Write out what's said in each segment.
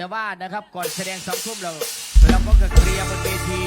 แต่ว่านะครับก่อนแสดงสองทุ่มเราเราก็จะเคลียร์บนเวที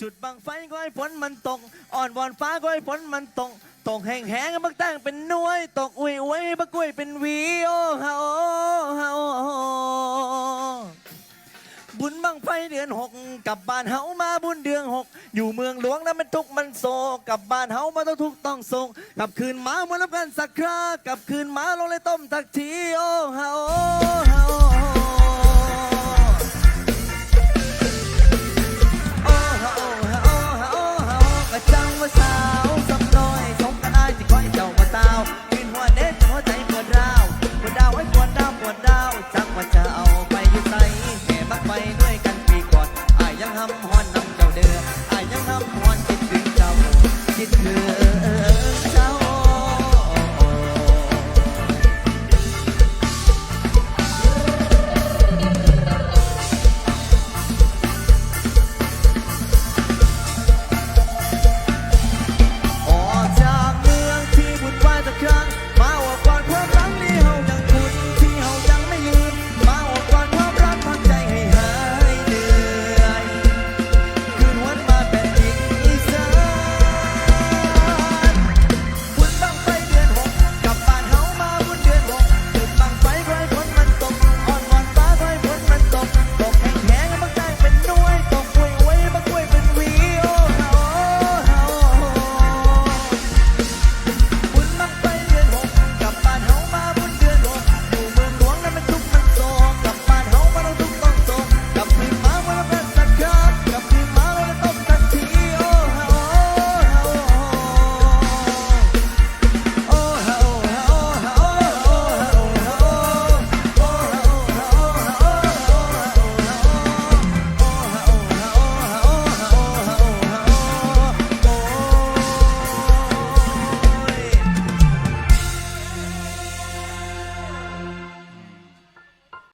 จุดบังไฟก็ให้ฝนมันตก อ่อนวอนฟ้าก็ให้ฝนมันตก ตกแห้งแห้งบักตั้งเป็นน่วย ตกอุ้ยอุ้ยบักกุ้ยเป็นวีโอฮาโอ้ฮาโอ้บุญบังไฟเดือนหกกลับบ้านเฮามาบุญเดือนหกอยู่เมืองหลวงนั้นมันทุกมันโศกกลับบ้านเฮามาต้องทุกต้องโศกกลับคืนมาเมื่อรับกันสักครา กลับคืนมาลงเลยต้มทักทีโอฮาโอ้ฮา วดดาวปวดดาวปวดดาวปวดดาวจัว่าจะเอาไปยู่ส่แห่บไปด้วยกันปีก่อนอยังทำ